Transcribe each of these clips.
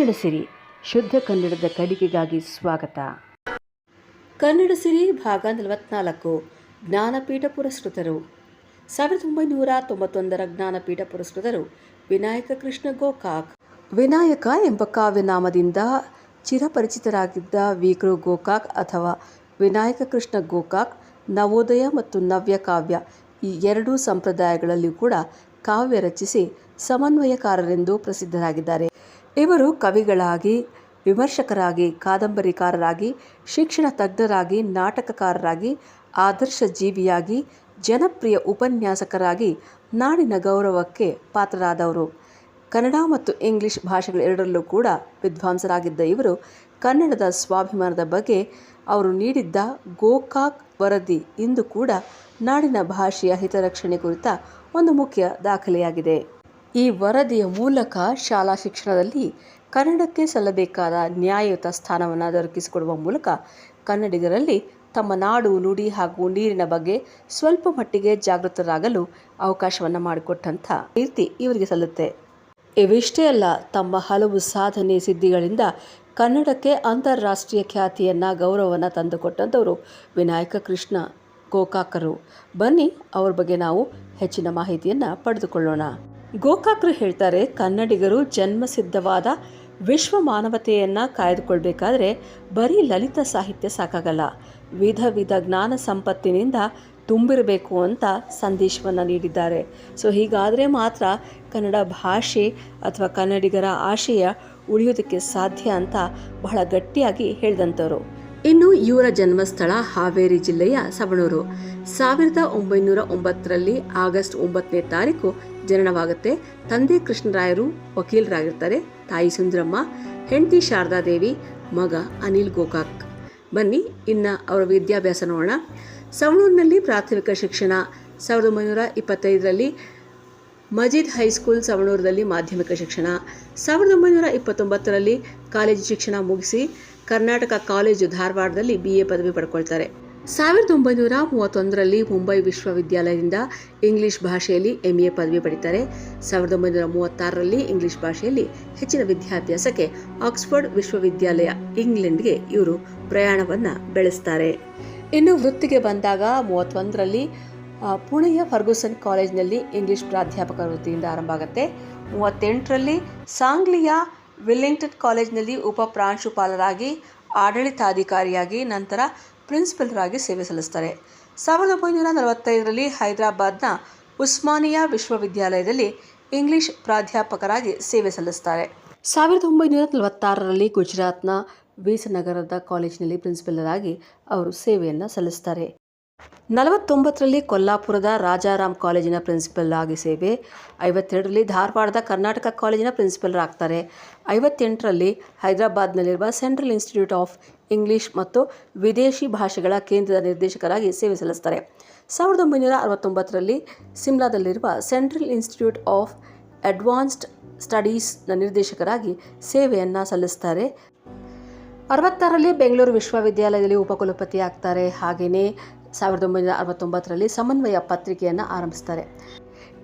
ಕನ್ನಡ ಸಿರಿ, ಶುದ್ಧ ಕನ್ನಡದ ಕಲಿಕೆಗಾಗಿ ಸ್ವಾಗತ. ಕನ್ನಡ ಸಿರಿ ಭಾಗ ನಲವತ್ನಾಲ್ಕು, ಜ್ಞಾನಪೀಠ ಪುರಸ್ಕೃತರು. ಸಾವಿರದ ಒಂಬೈನೂರ ತೊಂಬತ್ತೊಂದರ ಜ್ಞಾನಪೀಠ ಪುರಸ್ಕೃತರು ವಿನಾಯಕ ಕೃಷ್ಣ ಗೋಕಾಕ್. ವಿನಾಯಕ ಎಂಬ ಕಾವ್ಯನಾಮದಿಂದ ಚಿರಪರಿಚಿತರಾಗಿದ್ದ ವಿಕೃ ಗೋಕಾಕ್ ಅಥವಾ ವಿನಾಯಕ ಕೃಷ್ಣ ಗೋಕಾಕ್, ನವೋದಯ ಮತ್ತು ನವ್ಯ ಕಾವ್ಯ ಈ ಎರಡೂ ಸಂಪ್ರದಾಯಗಳಲ್ಲಿಯೂ ಕೂಡ ಕಾವ್ಯ ರಚಿಸಿ ಸಮನ್ವಯಕಾರರೆಂದು ಪ್ರಸಿದ್ಧರಾಗಿದ್ದಾರೆ. ಇವರು ಕವಿಗಳಾಗಿ, ವಿಮರ್ಶಕರಾಗಿ, ಕಾದಂಬರಿಕಾರರಾಗಿ, ಶಿಕ್ಷಣ ತಜ್ಞರಾಗಿ, ನಾಟಕಕಾರರಾಗಿ ಆದರ್ಶ ಜೀವಿಯಾಗಿ ಜನಪ್ರಿಯ ಉಪನ್ಯಾಸಕರಾಗಿ ನಾಡಿನ ಗೌರವಕ್ಕೆ ಪಾತ್ರರಾದವರು. ಕನ್ನಡ ಮತ್ತು ಇಂಗ್ಲಿಷ್ ಭಾಷೆಗಳೆರಡರಲ್ಲೂ ಕೂಡ ವಿದ್ವಾಂಸರಾಗಿದ್ದ ಇವರು ಕನ್ನಡದ ಸ್ವಾಭಿಮಾನದ ಬಗ್ಗೆ ಅವರು ನೀಡಿದ್ದ ಗೋಕಾಕ್ ವರದಿ ಇಂದು ಕೂಡ ನಾಡಿನ ಭಾಷೆಯ ಹಿತರಕ್ಷಣೆ ಕುರಿತ ಒಂದು ಮುಖ್ಯ ದಾಖಲೆಯಾಗಿದೆ. ಈ ವರದಿಯ ಮೂಲಕ ಶಾಲಾ ಶಿಕ್ಷಣದಲ್ಲಿ ಕನ್ನಡಕ್ಕೆ ಸಲ್ಲಬೇಕಾದ ನ್ಯಾಯಯುತ ಸ್ಥಾನವನ್ನು ದೊರಕಿಸಿಕೊಡುವ ಮೂಲಕ ಕನ್ನಡಿಗರಲ್ಲಿ ತಮ್ಮ ನಾಡು ನುಡಿ ಹಾಗೂ ನೀರಿನ ಬಗ್ಗೆ ಸ್ವಲ್ಪ ಮಟ್ಟಿಗೆ ಜಾಗೃತರಾಗಲು ಅವಕಾಶವನ್ನು ಮಾಡಿಕೊಟ್ಟಂಥ ಕೀರ್ತಿ ಇವರಿಗೆ ಸಲ್ಲುತ್ತೆ. ಇವಿಷ್ಟೇ ಅಲ್ಲ, ತಮ್ಮ ಹಲವು ಸಾಧನೆ ಸಿದ್ಧಿಗಳಿಂದ ಕನ್ನಡಕ್ಕೆ ಅಂತಾರಾಷ್ಟ್ರೀಯ ಖ್ಯಾತಿಯನ್ನು, ಗೌರವವನ್ನು ತಂದುಕೊಟ್ಟಂಥವರು ವಿನಾಯಕ ಕೃಷ್ಣ ಗೋಕಾಕರು. ಬನ್ನಿ, ಅವ್ರ ಬಗ್ಗೆ ನಾವು ಹೆಚ್ಚಿನ ಮಾಹಿತಿಯನ್ನು ಪಡೆದುಕೊಳ್ಳೋಣ. ಗೋಕಾಕರು ಹೇಳ್ತಾರೆ, ಕನ್ನಡಿಗರು ಜನ್ಮಸಿದ್ಧವಾದ ವಿಶ್ವ ಮಾನವತೆಯನ್ನು ಕಾಯ್ದುಕೊಳ್ಬೇಕಾದ್ರೆ ಬರೀ ಲಲಿತ ಸಾಹಿತ್ಯ ಸಾಕಾಗಲ್ಲ. ವಿಧ ವಿಧ ಜ್ಞಾನ ಸಂಪತ್ತಿನಿಂದ ತುಂಬಿರಬೇಕು ಅಂತ ಸಂದೇಶವನ್ನು ನೀಡಿದ್ದಾರೆ. ಸೊ, ಹೀಗಾದರೆ ಮಾತ್ರ ಕನ್ನಡ ಭಾಷೆ ಅಥವಾ ಕನ್ನಡಿಗರ ಆಶಯ ಉಳಿಯೋದಕ್ಕೆ ಸಾಧ್ಯ ಅಂತ ಬಹಳ ಗಟ್ಟಿಯಾಗಿ ಹೇಳಿದಂಥವ್ರು. ಇನ್ನು ಇವರ ಜನ್ಮಸ್ಥಳ ಹಾವೇರಿ ಜಿಲ್ಲೆಯ ಸವಣೂರು. ಸಾವಿರದ ಒಂಬೈನೂರ ಒಂಬತ್ತರಲ್ಲಿ ಆಗಸ್ಟ್ ಒಂಬತ್ತನೇ ತಾರೀಕು ಜನನವಾಗುತ್ತೆ. ತಂದೆ ಕೃಷ್ಣರಾಯರು ವಕೀಲರಾಗಿರ್ತಾರೆ. ತಾಯಿ ಸುಂದರಮ್ಮ, ಹೆಂಡತಿ ಶಾರದಾದೇವಿ ಮಗ ಅನಿಲ್ ಗೋಕಾಕ್. ಬನ್ನಿ, ಇನ್ನು ಅವರ ವಿದ್ಯಾಭ್ಯಾಸ ನೋಡೋಣ. ಸವಣೂರಿನಲ್ಲಿ ಪ್ರಾಥಮಿಕ ಶಿಕ್ಷಣ ಸಾವಿರದ ಒಂಬೈನೂರ ಇಪ್ಪತ್ತೈದರಲ್ಲಿ ಮಜೀದ್ ಹೈಸ್ಕೂಲ್ ಸವಣೂರದಲ್ಲಿ ಮಾಧ್ಯಮಿಕ ಶಿಕ್ಷಣ. ಸಾವಿರದ ಒಂಬೈನೂರ ಇಪ್ಪತ್ತೊಂಬತ್ತರಲ್ಲಿ ಕಾಲೇಜು ಶಿಕ್ಷಣ ಮುಗಿಸಿ ಕರ್ನಾಟಕ ಕಾಲೇಜು ಧಾರವಾಡದಲ್ಲಿ ಬಿ ಎ ಪದವಿ ಪಡ್ಕೊಳ್ತಾರೆ ಸಾವಿರದ ಒಂಬೈನೂರ ಮೂವತ್ತೊಂದರಲ್ಲಿ ಮುಂಬೈ ವಿಶ್ವವಿದ್ಯಾಲಯದಿಂದ ಇಂಗ್ಲಿಷ್ ಭಾಷೆಯಲ್ಲಿ ಎಂ ಎ ಪದವಿ ಪಡಿತಾರೆ. ಸಾವಿರದ ಒಂಬೈನೂರ ಮೂವತ್ತಾರರಲ್ಲಿ ಇಂಗ್ಲಿಷ್ ಭಾಷೆಯಲ್ಲಿ ಹೆಚ್ಚಿನ ವಿದ್ಯಾಭ್ಯಾಸಕ್ಕೆ ಆಕ್ಸ್ಫರ್ಡ್ ವಿಶ್ವವಿದ್ಯಾಲಯ ಇಂಗ್ಲೆಂಡ್ಗೆ ಇವರು ಪ್ರಯಾಣವನ್ನು ಬೆಳೆಸ್ತಾರೆ. ಇನ್ನು ವೃತ್ತಿಗೆ ಬಂದಾಗ ಮೂವತ್ತೊಂದರಲ್ಲಿ ಪುಣೆಯ ಫರ್ಗೂಸನ್ ಕಾಲೇಜ್ನಲ್ಲಿ ಇಂಗ್ಲಿಷ್ ಪ್ರಾಧ್ಯಾಪಕ ವೃತ್ತಿಯಿಂದ ಆರಂಭ ಆಗುತ್ತೆ. ಮೂವತ್ತೆಂಟರಲ್ಲಿ ಸಾಂಗ್ಲಿಯ ವಿಲ್ಲಿಂಗ್ಟನ್ ಕಾಲೇಜ್ನಲ್ಲಿ ಉಪ ಪ್ರಾಂಶುಪಾಲರಾಗಿ, ಆಡಳಿತಾಧಿಕಾರಿಯಾಗಿ, ನಂತರ ಪ್ರಿನ್ಸಿಪಲ್ರಾಗಿ ಸೇವೆ ಸಲ್ಲಿಸ್ತಾರೆ. ಸಾವಿರದ ಒಂಬೈನೂರ ನಲವತ್ತೈದರಲ್ಲಿ ಹೈದರಾಬಾದ್ನ ಉಸ್ಮಾನಿಯಾ ವಿಶ್ವವಿದ್ಯಾಲಯದಲ್ಲಿ ಇಂಗ್ಲಿಷ್ ಪ್ರಾಧ್ಯಾಪಕರಾಗಿ ಸೇವೆ ಸಲ್ಲಿಸ್ತಾರೆ. ಸಾವಿರದ ಒಂಬೈನೂರ ನಲವತ್ತಾರರಲ್ಲಿ ಗುಜರಾತ್ನ ವೀಸನಗರದ ಕಾಲೇಜಿನಲ್ಲಿ ಪ್ರಿನ್ಸಿಪಲರಾಗಿ ಅವರು ಸೇವೆಯನ್ನು ಸಲ್ಲಿಸ್ತಾರೆ. ನಲವತ್ತೊಂಬತ್ತರಲ್ಲಿ ಕೊಲ್ಲಾಪುರದ ರಾಜಾರಾಮ್ ಕಾಲೇಜಿನ ಪ್ರಿನ್ಸಿಪಲ್ ಆಗಿ ಸೇವೆ, ಐವತ್ತೆರಡರಲ್ಲಿ ಧಾರವಾಡದ ಕರ್ನಾಟಕ ಕಾಲೇಜಿನ ಪ್ರಿನ್ಸಿಪಲ್ ಆಗ್ತಾರೆ. ಐವತ್ತೆಂಟರಲ್ಲಿ ಹೈದರಾಬಾದ್ನಲ್ಲಿರುವ ಸೆಂಟ್ರಲ್ ಇನ್ಸ್ಟಿಟ್ಯೂಟ್ ಆಫ್ ಇಂಗ್ಲಿಷ್ ಮತ್ತು ವಿದೇಶಿ ಭಾಷೆಗಳ ಕೇಂದ್ರದ ನಿರ್ದೇಶಕರಾಗಿ ಸೇವೆ ಸಲ್ಲಿಸ್ತಾರೆ. ಸಾವಿರದ ಒಂಬೈನೂರ ಅರವತ್ತೊಂಬತ್ತರಲ್ಲಿ ಸಿಮ್ಲಾದಲ್ಲಿರುವ ಸೆಂಟ್ರಲ್ ಇನ್ಸ್ಟಿಟ್ಯೂಟ್ ಆಫ್ ಅಡ್ವಾನ್ಸ್ಡ್ ಸ್ಟಡೀಸ್ನ ನಿರ್ದೇಶಕರಾಗಿ ಸೇವೆಯನ್ನು ಸಲ್ಲಿಸ್ತಾರೆ. ಅರವತ್ತಾರರಲ್ಲಿ ಬೆಂಗಳೂರು ವಿಶ್ವವಿದ್ಯಾಲಯದಲ್ಲಿ ಉಪಕುಲಪತಿ ಆಗ್ತಾರೆ. ಹಾಗೆಯೇ ಸಾವಿರದ ಒಂಬೈನೂರ ಅರವತ್ತೊಂಬತ್ತರಲ್ಲಿ ಸಮನ್ವಯ ಪತ್ರಿಕೆಯನ್ನು ಆರಂಭಿಸ್ತಾರೆ.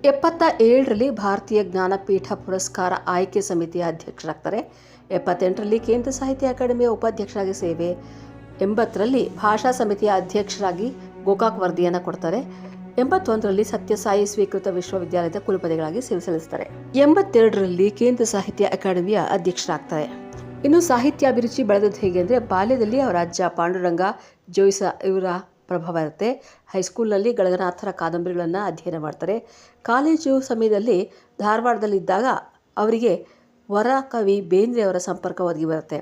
ಎಪ್ಪತ್ತ ಏಳರಲ್ಲಿ ಭಾರತೀಯ ಜ್ಞಾನಪೀಠ ಪುರಸ್ಕಾರ ಆಯ್ಕೆ ಸಮಿತಿಯ ಅಧ್ಯಕ್ಷರಾಗ್ತಾರೆ. ಎಪ್ಪತ್ತೆಂಟರಲ್ಲಿ ಕೇಂದ್ರ ಸಾಹಿತ್ಯ ಅಕಾಡೆಮಿಯ ಉಪಾಧ್ಯಕ್ಷರಾಗಿ ಸೇವೆ. ಎಂಬತ್ತರಲ್ಲಿ ಭಾಷಾ ಸಮಿತಿಯ ಅಧ್ಯಕ್ಷರಾಗಿ ಗೋಕಾಕ್ ವರದಿಯನ್ನು ಕೊಡ್ತಾರೆ. ಎಂಬತ್ತೊಂದರಲ್ಲಿ ಸತ್ಯಸಾಯಿ ಸ್ವೀಕೃತ ವಿಶ್ವವಿದ್ಯಾಲಯದ ಕುಲಪತಿಗಳಾಗಿ ಸೇವೆ ಸಲ್ಲಿಸ್ತಾರೆ. ಎಂಬತ್ತೆರಡರಲ್ಲಿ ಕೇಂದ್ರ ಸಾಹಿತ್ಯ ಅಕಾಡೆಮಿಯ ಅಧ್ಯಕ್ಷರಾಗ್ತಾರೆ. ಇನ್ನು ಸಾಹಿತ್ಯ ಅಭಿರುಚಿ ಬೆಳೆದದ್ದು ಹೇಗೆ ಅಂದರೆ, ಬಾಲ್ಯದಲ್ಲಿ ಅವರ ಅಜ್ಜ ಪಾಂಡುರಂಗ, ಜೋಯಿಸ ಇವರ ಪ್ರಭಾವ ಇರುತ್ತೆ. ಹೈಸ್ಕೂಲ್ನಲ್ಲಿ ಗಳಗನಾಥರ ಕಾದಂಬರಿಗಳನ್ನು ಅಧ್ಯಯನ ಮಾಡ್ತಾರೆ. ಕಾಲೇಜು ಸಮಯದಲ್ಲಿ ಧಾರವಾಡದಲ್ಲಿದ್ದಾಗ ಅವರಿಗೆ ವರ ಕವಿ ಬೇಂದ್ರೆಯವರ ಸಂಪರ್ಕ ಒದಗಿ ಬರುತ್ತೆ.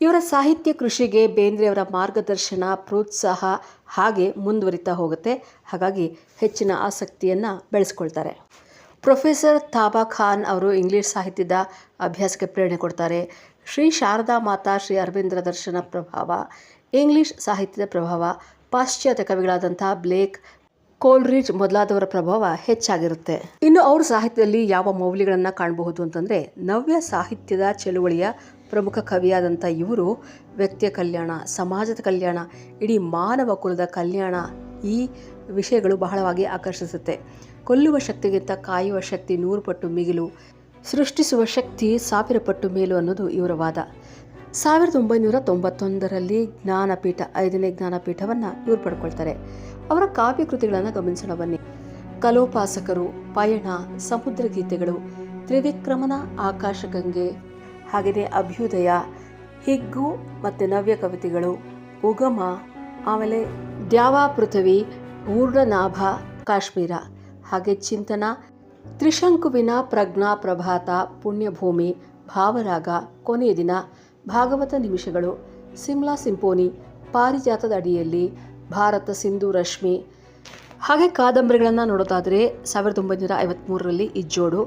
ಇವರ ಸಾಹಿತ್ಯ ಕೃಷಿಗೆ ಬೇಂದ್ರೆಯವರ ಮಾರ್ಗದರ್ಶನ, ಪ್ರೋತ್ಸಾಹ ಹಾಗೆ ಮುಂದುವರಿತಾ ಹೋಗುತ್ತೆ. ಹಾಗಾಗಿ ಹೆಚ್ಚಿನ ಆಸಕ್ತಿಯನ್ನು ಬೆಳೆಸ್ಕೊಳ್ತಾರೆ. ಪ್ರೊಫೆಸರ್ ತಾಬಾ ಖಾನ್ ಅವರು ಇಂಗ್ಲೀಷ್ ಸಾಹಿತ್ಯದ ಅಭ್ಯಾಸಕ್ಕೆ ಪ್ರೇರಣೆ ಕೊಡ್ತಾರೆ. ಶ್ರೀ ಶಾರದಾ ಮಾತಾ ಶ್ರೀ ಅರವಿಂದ್ರ ದರ್ಶನ ಪ್ರಭಾವ, ಇಂಗ್ಲೀಷ್ ಸಾಹಿತ್ಯದ ಪ್ರಭಾವ ಪಾಶ್ಚಾತ್ಯ ಕವಿಗಳಾದಂಥ ಬ್ಲೇಕ್, ಕೋಲ್ರಿಡ್ಜ್ ಮೊದಲಾದವರ ಪ್ರಭಾವ ಹೆಚ್ಚಾಗಿರುತ್ತೆ. ಇನ್ನು ಅವ್ರ ಸಾಹಿತ್ಯದಲ್ಲಿ ಯಾವ ಮೌಲ್ಯಗಳನ್ನು ಕಾಣಬಹುದು ಅಂತಂದರೆ, ನವ್ಯ ಸಾಹಿತ್ಯದ ಚಳುವಳಿಯ ಪ್ರಮುಖ ಕವಿಯಾದಂಥ ಇವರು ವ್ಯಕ್ತಿಯ ಕಲ್ಯಾಣ, ಸಮಾಜದ ಕಲ್ಯಾಣ, ಇಡೀ ಮಾನವ ಕುಲದ ಕಲ್ಯಾಣ ಈ ವಿಷಯಗಳು ಬಹಳವಾಗಿ ಆಕರ್ಷಿಸುತ್ತೆ. ಕೊಲ್ಲುವ ಶಕ್ತಿಗಿಂತ ಕಾಯುವ ಶಕ್ತಿ ನೂರು ಪಟ್ಟು ಮಿಗಿಲು, ಸೃಷ್ಟಿಸುವ ಶಕ್ತಿ ಸಾವಿರ ಪಟ್ಟು ಮೇಲು ಅನ್ನೋದು ಇವರ ವಾದ. ಸಾವಿರದ ಒಂಬೈನೂರ ತೊಂಬತ್ತೊಂದರಲ್ಲಿ ಜ್ಞಾನಪೀಠ ಐದನೇ ಜ್ಞಾನಪೀಠವನ್ನು ಇವರು ಪಡ್ಕೊಳ್ತಾರೆ. ಅವರ ಕಾವ್ಯ ಕೃತಿಗಳನ್ನು ಗಮನಿಸೋಣ ಬನ್ನಿ ಕಲೋಪಾಸಕರು, ಪಯಣ ಸಮುದ್ರ ಗೀತೆಗಳು ತ್ರಿವಿಕ್ರಮನ ಆಕಾಶಗಂಗೆ, ಹಾಗೆಯೇ ಅಭ್ಯುದಯ, ಹಿಗ್ಗು ಮತ್ತು ನವ್ಯ ಕವಿತೆಗಳು, ಉಗಮ, ಆಮೇಲೆ ದ್ಯಾವಾ ಪೃಥ್ವಿ, ಊರ್ಣನಾಭ, ಕಾಶ್ಮೀರ, ಹಾಗೆ ಚಿಂತನ, ತ್ರಿಶಂಕುವಿನ ಪ್ರಜ್ಞಾ ಪ್ರಭಾತ ಪುಣ್ಯಭೂಮಿ, ಭಾವರಾಗ, ಕೊನೆಯ ದಿನ ಭಾಗವತ ನಿಮಿಷಗಳು. ಸಿಮ್ಲಾ ಸಿಂಪೋನಿ ಪಾರಿಜಾತದ ಅಡಿಯಲ್ಲಿ ಭಾರತ ಸಿಂಧು ರಶ್ಮಿ. ಹಾಗೆ ಕಾದಂಬರಿಗಳನ್ನು ನೋಡೋದಾದರೆ ಸಾವಿರದ ಒಂಬೈನೂರ ಐವತ್ತ್ಮೂರರಲ್ಲಿ ಇಜ್ಜೋಡು,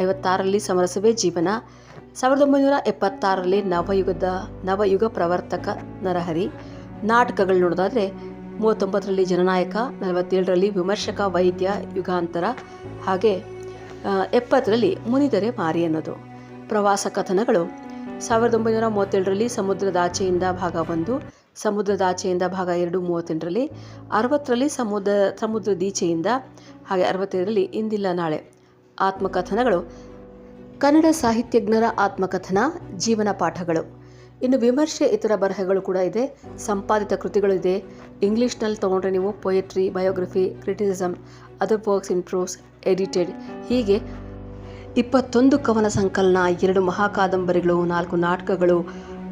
ಐವತ್ತಾರರಲ್ಲಿ ಸಮರಸವೇ ಜೀವನ, ಸಾವಿರದ ಒಂಬೈನೂರ ಎಪ್ಪತ್ತಾರರಲ್ಲಿ ನವಯುಗದ, ನವಯುಗ ಪ್ರವರ್ತಕ ನರಹರಿ. ನಾಟಕಗಳು ನೋಡೋದಾದರೆ ಮೂವತ್ತೊಂಬತ್ತರಲ್ಲಿ ಜನನಾಯಕ, ನಲವತ್ತೇಳರಲ್ಲಿ ವಿಮರ್ಶಕ ವೈದ್ಯ ಯುಗಾಂತರ, ಹಾಗೆ ಎಪ್ಪತ್ತರಲ್ಲಿ ಮುನಿದರೆ ಮಾರಿ ಅನ್ನೋದು. ಪ್ರವಾಸ ಕಥನಗಳು ಸಾವಿರದ ಒಂಬೈನೂರ ಮೂವತ್ತೇಳರಲ್ಲಿ ಸಮುದ್ರದಾಚೆಯಿಂದ ಭಾಗ ಒಂದು ಸಮುದ್ರದಾಚೆಯಿಂದ ಭಾಗ ಎರಡು ಮೂವತ್ತೆಂಟರಲ್ಲಿ, ಅರವತ್ತರಲ್ಲಿ ಸಮುದ್ರ ಸಮುದ್ರದೀಚೆಯಿಂದ ಹಾಗೆ ಅರವತ್ತೈದರಲ್ಲಿ ಇಂದಿಲ್ಲ ನಾಳೆ. ಆತ್ಮಕಥನಗಳು. ಕನ್ನಡ ಸಾಹಿತ್ಯಜ್ಞರ ಆತ್ಮಕಥನ, ಜೀವನ ಪಾಠಗಳು. ಇನ್ನು ವಿಮರ್ಶೆ ಇತರ ಬರಹಗಳು ಕೂಡ ಇದೆ, ಸಂಪಾದಿತ ಕೃತಿಗಳು ಇದೆ. ಇಂಗ್ಲೀಷ್ನಲ್ಲಿ ತೊಗೊಂಡ್ರೆ ನೀವು poetry biography criticism other works in prose edited ಹೀಗೆ ಇಪ್ಪತ್ತೊಂದು ಕವನ ಸಂಕಲನ, ಎರಡು ಮಹಾಕಾದಂಬರಿಗಳು, ನಾಲ್ಕು ನಾಟಕಗಳು,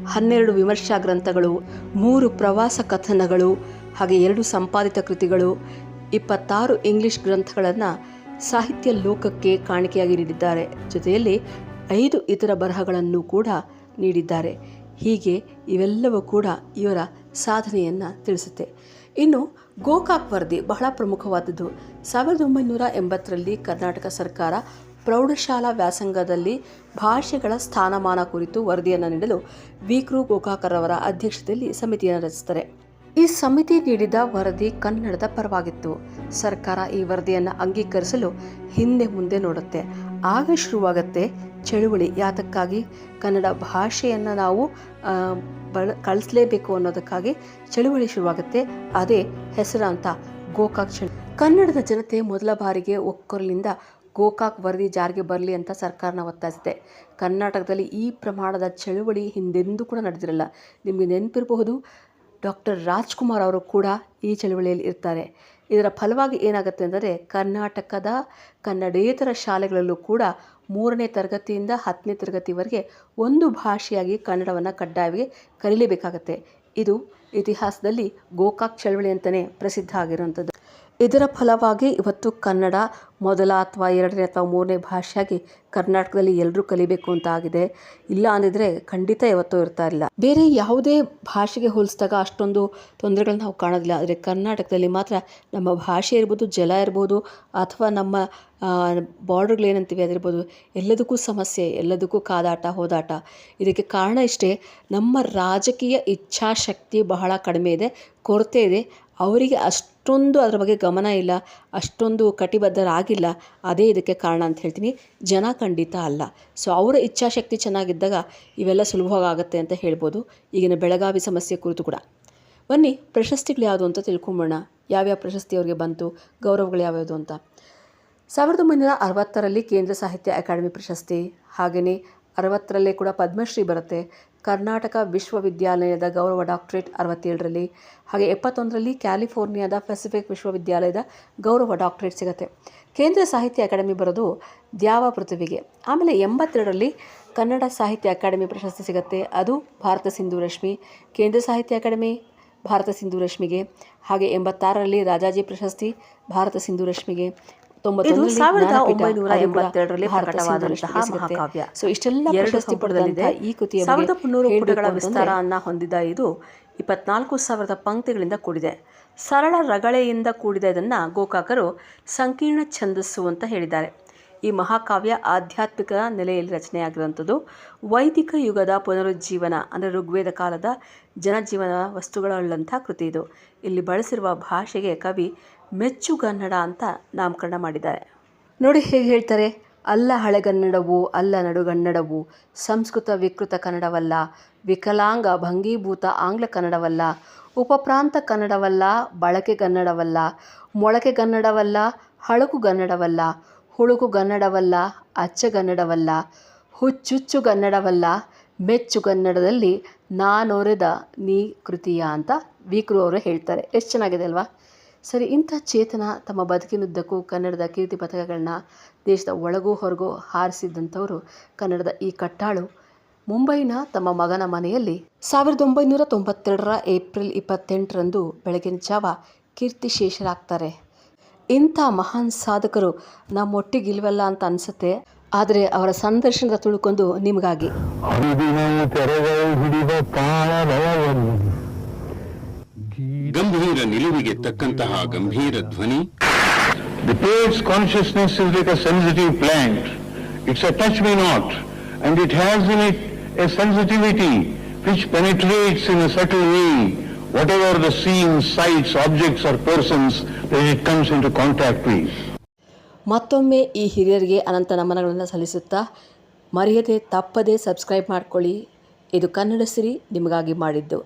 ಹನ್ನೆರಡು ವಿಮರ್ಶಾ ಗ್ರಂಥಗಳು, ಮೂರು ಪ್ರವಾಸ ಕಥನಗಳು, ಹಾಗೆ ಎರಡು ಸಂಪಾದಿತ ಕೃತಿಗಳು, ಇಪ್ಪತ್ತಾರು ಇಂಗ್ಲಿಷ್ ಗ್ರಂಥಗಳನ್ನು ಸಾಹಿತ್ಯ ಲೋಕಕ್ಕೆ ಕಾಣಿಕೆಯಾಗಿ ನೀಡಿದ್ದಾರೆ. ಜೊತೆಯಲ್ಲಿ ಐದು ಇತರ ಬರಹಗಳನ್ನು ಕೂಡ ನೀಡಿದ್ದಾರೆ. ಹೀಗೆ ಇವೆಲ್ಲವೂ ಕೂಡ ಇವರ ಸಾಧನೆಯನ್ನು ತಿಳಿಸುತ್ತೆ. ಇನ್ನು ಗೋಕಾಕ್ ವರದಿ ಬಹಳ ಪ್ರಮುಖವಾದದ್ದು. ಸಾವಿರದ ಒಂಬೈನೂರ ಎಂಬತ್ತರಲ್ಲಿ ಕರ್ನಾಟಕ ಸರ್ಕಾರ ಪ್ರೌಢಶಾಲಾ ವ್ಯಾಸಂಗದಲ್ಲಿ ಭಾಷೆಗಳ ಸ್ಥಾನಮಾನ ಕುರಿತು ವರದಿಯನ್ನು ನೀಡಲು ವಿಕ್ರು ಗೋಕಾಕರವರ ಅಧ್ಯಕ್ಷತೆಯಲ್ಲಿ ಸಮಿತಿಯನ್ನು ರಚಿಸ್ತಾರೆ ಈ ಸಮಿತಿ ನೀಡಿದ ವರದಿ ಕನ್ನಡದ ಪರವಾಗಿತ್ತು. ಸರ್ಕಾರ ಈ ವರದಿಯನ್ನು ಅಂಗೀಕರಿಸಲು ಹಿಂದೆ ಮುಂದೆ ನೋಡುತ್ತೆ. ಆಗ ಶುರುವಾಗತ್ತೆ ಚಳುವಳಿ. ಯಾತಕ್ಕಾಗಿ? ಕನ್ನಡ ಭಾಷೆಯನ್ನು ನಾವು ಬಳ, ಕಳಿಸಲೇಬೇಕು ಅನ್ನೋದಕ್ಕಾಗಿ ಚಳುವಳಿ ಶುರುವಾಗುತ್ತೆ. ಅದೇ ಹೆಸರಾಂತ ಗೋಕಾಕ್ ಚಳುವಳಿ ಕನ್ನಡದ ಜನತೆ ಮೊದಲ ಬಾರಿಗೆ ಒಕ್ಕೊರಲಿಂದ ಗೋಕಾಕ್ ವರದಿ ಜಾರಿಗೆ ಬರಲಿ ಅಂತ ಸರ್ಕಾರನ ಒತ್ತಾಯಿಸಿದೆ. ಕರ್ನಾಟಕದಲ್ಲಿ ಈ ಪ್ರಮಾಣದ ಚಳುವಳಿ ಹಿಂದೆಂದೂ ಕೂಡ ನಡೆದಿರಲ್ಲ. ನಿಮಗೆ ನೆನಪಿರಬಹುದು ಡಾಕ್ಟರ್ ರಾಜ್ಕುಮಾರ್ ಅವರು ಕೂಡ ಈ ಚಳುವಳಿಯಲ್ಲಿ ಇರ್ತಾರೆ. ಇದರ ಫಲವಾಗಿ ಏನಾಗುತ್ತೆ ಅಂದರೆ, ಕರ್ನಾಟಕದ ಕನ್ನಡೇತರ ಶಾಲೆಗಳಲ್ಲೂ ಕೂಡ ಮೂರನೇ ತರಗತಿಯಿಂದ ಹತ್ತನೇ ತರಗತಿವರೆಗೆ ಒಂದು ಭಾಷೆಯಾಗಿ ಕನ್ನಡವನ್ನು ಕಡ್ಡಾಯವಾಗಿ ಕಲೀಲೇಬೇಕಾಗತ್ತೆ ಇದು ಇತಿಹಾಸದಲ್ಲಿ ಗೋಕಾಕ್ ಚಳವಳಿ ಅಂತಲೇ ಪ್ರಸಿದ್ಧ ಆಗಿರುವಂಥದ್ದು. ಇದರ ಫಲವಾಗಿ ಇವತ್ತು ಕನ್ನಡ ಮೊದಲ ಅಥವಾ ಎರಡನೇ ಅಥವಾ ಮೂರನೇ ಭಾಷೆಯಾಗಿ ಕರ್ನಾಟಕದಲ್ಲಿ ಎಲ್ಲರೂ ಕಲಿಬೇಕು ಅಂತ ಆಗಿದೆ. ಇಲ್ಲ ಅಂದಿದ್ರೆ ಖಂಡಿತ ಇವತ್ತು ಇರ್ತಾ ಇಲ್ಲ ಬೇರೆ ಯಾವುದೇ ಭಾಷೆಗೆ ಹೋಲಿಸಿದಾಗ ಅಷ್ಟೊಂದು ತೊಂದರೆಗಳನ್ನ ನಾವು ಕಾಣೋದಿಲ್ಲ. ಆದರೆ ಕರ್ನಾಟಕದಲ್ಲಿ ಮಾತ್ರ ನಮ್ಮ ಭಾಷೆ ಇರ್ಬೋದು, ಜಲ ಇರ್ಬೋದು, ಅಥವಾ ನಮ್ಮ ಬಾರ್ಡರ್ಗಳು ಏನಂತೀವಿ ಅದಿರ್ಬೋದು, ಎಲ್ಲದಕ್ಕೂ ಸಮಸ್ಯೆ, ಎಲ್ಲದಕ್ಕೂ ಕಾದಾಟ, ಹೋದಾಟ. ಇದಕ್ಕೆ ಕಾರಣ ಇಷ್ಟೇ, ನಮ್ಮ ರಾಜಕೀಯ ಇಚ್ಛಾಶಕ್ತಿ ಬಹಳ ಕಡಿಮೆ ಇದೆ, ಕೊರತೆ ಇದೆ. ಅವರಿಗೆ ಅಷ್ಟೊಂದು ಅದರ ಬಗ್ಗೆ ಗಮನ ಇಲ್ಲ, ಅಷ್ಟೊಂದು ಕಟಿಬದ್ಧರಾಗಿಲ್ಲ. ಅದೇ ಇದಕ್ಕೆ ಕಾರಣ ಅಂತ ಹೇಳ್ತೀನಿ. ಜನ ಖಂಡಿತ ಅಲ್ಲ. ಸೊ ಅವರ ಇಚ್ಛಾಶಕ್ತಿ ಚೆನ್ನಾಗಿದ್ದಾಗ ಇವೆಲ್ಲ ಸುಲಭವಾಗಿ ಆಗುತ್ತೆ ಅಂತ ಹೇಳ್ಬೋದು. ಈಗಿನ ಬೆಳಗಾವಿ ಸಮಸ್ಯೆ ಕುರಿತು ಕೂಡ. ಬನ್ನಿ, ಪ್ರಶಸ್ತಿಗಳು ಯಾವುದು ಅಂತ ತಿಳ್ಕೊಂಬೋಣ ಯಾವ್ಯಾವ ಪ್ರಶಸ್ತಿ ಅವರಿಗೆ ಬಂತು, ಗೌರವಗಳು ಯಾವ್ಯಾವುದು ಅಂತ. ಸಾವಿರದ ಒಂಬೈನೂರ ಅರವತ್ತರಲ್ಲಿ ಕೇಂದ್ರ ಸಾಹಿತ್ಯ ಅಕಾಡೆಮಿ ಪ್ರಶಸ್ತಿ. ಹಾಗೆಯೇ ಅರವತ್ತರಲ್ಲೇ ಕೂಡ ಪದ್ಮಶ್ರೀ ಬರುತ್ತೆ. ಕರ್ನಾಟಕ ವಿಶ್ವವಿದ್ಯಾಲಯದ ಗೌರವ ಡಾಕ್ಟರೇಟ್ ಅರವತ್ತೇಳರಲ್ಲಿ, ಹಾಗೆ ಎಪ್ಪತ್ತೊಂದರಲ್ಲಿ ಕ್ಯಾಲಿಫೋರ್ನಿಯಾದ ಪೆಸಿಫಿಕ್ ವಿಶ್ವವಿದ್ಯಾಲಯದ ಗೌರವ ಡಾಕ್ಟರೇಟ್ ಸಿಗುತ್ತೆ. ಕೇಂದ್ರ ಸಾಹಿತ್ಯ ಅಕಾಡೆಮಿ ಬರೋದು ದ್ಯಾವ ಪೃಥ್ವಿಗೆ. ಆಮೇಲೆ ಎಂಬತ್ತೆರಡರಲ್ಲಿ ಕನ್ನಡ ಸಾಹಿತ್ಯ ಅಕಾಡೆಮಿ ಪ್ರಶಸ್ತಿ ಸಿಗುತ್ತೆ. ಅದು ಭಾರತ ಸಿಂಧು ರಶ್ಮಿ, ಕೇಂದ್ರ ಸಾಹಿತ್ಯ ಅಕಾಡೆಮಿ ಭಾರತ ಸಿಂಧು ರಶ್ಮಿಗೆ. ಹಾಗೆ ಎಂಬತ್ತಾರರಲ್ಲಿ ರಾಜಾಜಿ ಪ್ರಶಸ್ತಿ ಭಾರತ ಸಿಂಧು ರಶ್ಮಿಗೆ. ತೊಂಬತ್ತೊಂದರಲ್ಲಿ ಸಾವಿರದ ಜ್ಞಾನಪೀಠ, ಒಂಬೈನೂರ ಎಂಬತ್ತೆರಡರಲ್ಲಿ ಪ್ರಕಟವಾದಂತಹ ಮಹಾಕಾವ್ಯ. ಸೊ ಇಷ್ಟೆಲ್ಲ ಎರಡು ಪ್ರಶಸ್ತಿ ಸಂಪುಟದಲ್ಲಿದೆ. ಈ ಕೃತಿಯ ಬಗ್ಗೆ ಸಾವಿರದ ಮುನ್ನೂರು ಪುಟಗಳ ಅಂತಂದ್ರೆ ವಿಸ್ತಾರವನ್ನು ಹೊಂದಿದ ಇದು ಇಪ್ಪತ್ನಾಲ್ಕು ಸಾವಿರದ ಪಂಕ್ತಿಗಳಿಂದ ಕೂಡಿದೆ ಸರಳ ರಗಳೆಯಿಂದ ಕೂಡಿದ ಇದನ್ನ ಗೋಕಾಕರು ಸಂಕೀರ್ಣ ಛಂದಸ್ಸು ಅಂತ ಹೇಳಿದ್ದಾರೆ ಈ ಮಹಾಕಾವ್ಯ ಆಧ್ಯಾತ್ಮಿಕ ನೆಲೆಯಲ್ಲಿ ರಚನೆಯಾಗಿರುವಂಥದ್ದು ವೈದಿಕ ಯುಗದ ಪುನರುಜ್ಜೀವನ ಅಂದರೆ ಋಗ್ವೇದ ಕಾಲದ ಜನಜೀವನ ವಸ್ತುಗಳುಳ್ಳಂಥ ಕೃತಿ ಇದು ಇಲ್ಲಿ ಬಳಸಿರುವ ಭಾಷೆಗೆ ಕವಿ ಮೆಚ್ಚುಗನ್ನಡ ಅಂತ ನಾಮಕರಣ ಮಾಡಿದ್ದಾರೆ. ನೋಡಿ ಹೇಗೆ ಹೇಳ್ತಾರೆ, ಅಲ್ಲ ಹಳೆಗನ್ನಡವು ಅಲ್ಲ ನಡುಗನ್ನಡವು ಸಂಸ್ಕೃತ ವಿಕೃತ ಕನ್ನಡವಲ್ಲ, ವಿಕಲಾಂಗ ಭಂಗೀಭೂತ ಆಂಗ್ಲ ಕನ್ನಡವಲ್ಲ, ಉಪಪ್ರಾಂತ ಕನ್ನಡವಲ್ಲ, ಬಳಕೆ ಕನ್ನಡವಲ್ಲ, ಮೊಳಕೆ ಕನ್ನಡವಲ್ಲ, ಹಳಕು ಕನ್ನಡವಲ್ಲ ಹುಳುಕುಗನ್ನಡವಲ್ಲ ಅಚ್ಚಗನ್ನಡವಲ್ಲ ಹುಚ್ಚುಚ್ಚುಗನ್ನಡವಲ್ಲ ಮೆಚ್ಚುಗನ್ನಡದಲ್ಲಿ ನಾನೊರೆದ ನೀ ಕೃತಿಯ ಅಂತ ವೀಕ್ರು ಅವರು ಹೇಳ್ತಾರೆ. ಎಷ್ಟು ಚೆನ್ನಾಗಿದೆ ಅಲ್ವಾ? ಸರಿ, ಇಂಥ ಚೇತನ ತಮ್ಮ ಬದುಕಿನುದ್ದಕ್ಕೂ ಕನ್ನಡದ ಕೀರ್ತಿ ಪಥಕಗಳನ್ನ ದೇಶದ ಒಳಗೂ ಹೊರಗೂ ಹಾರಿಸಿದ್ದಂಥವರು ಕನ್ನಡದ ಈ ಕಟ್ಟಾಳು ಮುಂಬೈನ ತಮ್ಮ ಮಗನ ಮನೆಯಲ್ಲಿ ಸಾವಿರದ ಒಂಬೈನೂರ ತೊಂಬತ್ತೆರಡರ ಏಪ್ರಿಲ್ ಇಪ್ಪತ್ತೆಂಟರಂದು ಬೆಳಗಿನ ಜಾವ ಕೀರ್ತಿಶೇಷರಾಗ್ತಾರೆ ಇಂಥ ಮಹಾನ್ ಸಾಧಕರು ನಮ್ಮೊಟ್ಟಿಗಿಲ್ವಲ್ಲ ಅಂತ ಅನಿಸುತ್ತೆ, ಆದರೆ ಅವರ ಸಂದರ್ಶನದ ತುಳ್ಕೊಂಡು ನಿಮಗಾಗಿ. ಗಂಭೀರ ನಿಲುವಿಗೆ ತಕ್ಕಂತಹ ಗಂಭೀರ ಧ್ವನಿ the poet's consciousness is like a sensitive plant. It's a touch me not, and it has in it a sensitivity which penetrates in a subtle way whatever the scene sights, objects or persons that it comes into contact with. ಮತ್ತೊಮ್ಮೆ ಈ ಹಿರಿಯರಿಗೆ ಅನಂತ ನಮನಗಳನ್ನು ಸಲ್ಲಿಸುತ್ತಾ ಮರೆಯದೆ ತಪ್ಪದೆ subscribe ಮಾಡ್ಕೊಳ್ಳಿ ಇದು ಕನ್ನಡ ಸಿರಿ ನಿಮಗಾಗಿ ಮಾಡಿದ್ದು